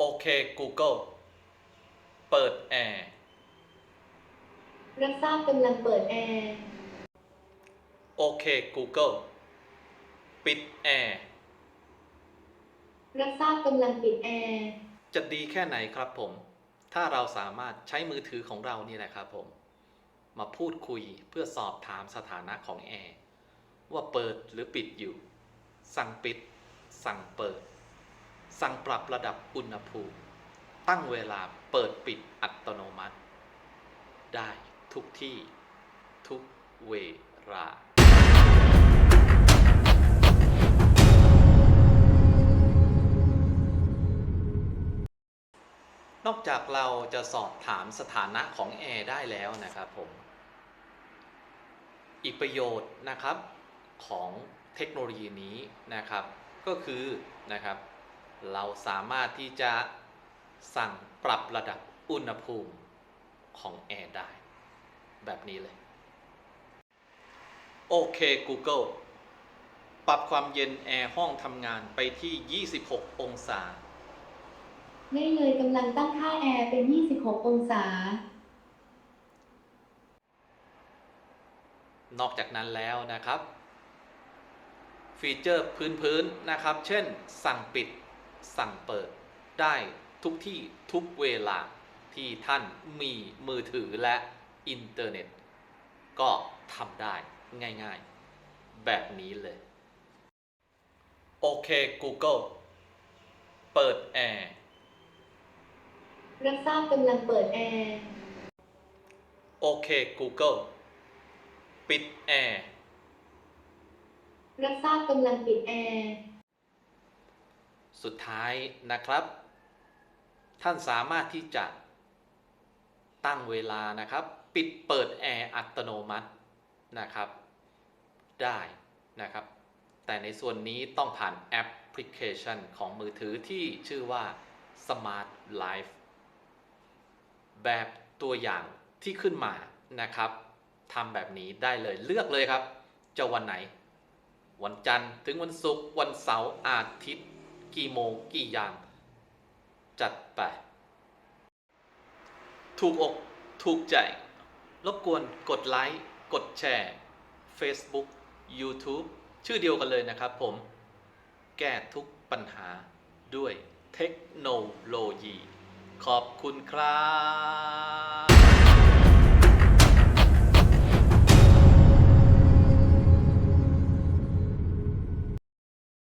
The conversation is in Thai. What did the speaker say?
โอเค Google เปิดแอร์รับทราบกำลังเปิดแอร์โอเค Google ปิดแอร์รับทราบกำลังปิดแอร์จะดีแค่ไหนครับผม ถ้าเราสามารถใช้มือถือของเรานี่แหละครับผม มาพูดคุยเพื่อสอบถามสถานะของแอร์ว่าเปิดหรือปิดอยู่ สั่งปิด สั่งเปิด สั่งปรับระดับอุณหภูมิ ตั้งเวลาเปิดปิดอัตโนมัติ ได้ทุกที่ทุกเวลานอกจากเราจะสอบถามสถานะของแอร์ได้แล้วนะครับผม อีกประโยชน์นะครับของเทคโนโลยีนี้นะครับ ก็คือนะครับ เราสามารถที่จะสั่งปรับระดับอุณหภูมิของแอร์ได้ แบบนี้เลย โอเค Google ปรับความเย็นแอร์ห้องทำงานไปที่ 26 องศา ได้เลยกำลังตั้งค่าแอร์เป็น 26 องศา นอกจากนั้นแล้วนะครับ ฟีเจอร์พื้นๆนะครับ เช่น สั่งปิด สั่งเปิดได้ทุกที่ทุกเวลาที่ท่านมีมือถือและอินเทอร์เน็ต ก็ทำได้ง่ายๆ แบบนี้เลย โอเค Google เปิดแอร์รับทราบกำลังเปิดแอร์โอเค Google ปิดแอร์รับทราบกำลังปิดแอร์ สุดท้ายนะครับ ท่านสามารถที่จะตั้งเวลานะครับ ปิดเปิดแอร์อัตโนมัตินะครับ ได้นะครับ แต่ในส่วนนี้ต้องผ่านแอปพลิเคชันของมือถือที่ชื่อว่า Smart Life แบบตัวอย่างที่ขึ้นมานะครับทำแบบนี้ได้เลยเลือกเลยครับ จะวันไหน วันจันทร์ถึงวันศุกร์วันเสาร์อาทิตย์ กี่โมงกี่ยามจัดไป ถูกอกถูกใจ รบกวนกดไลค์กดแชร์ Facebook YouTube ชื่อเดียวกันเลยนะครับผม แก้ทุกปัญหาด้วยเทคโนโลยี ขอบคุณครับ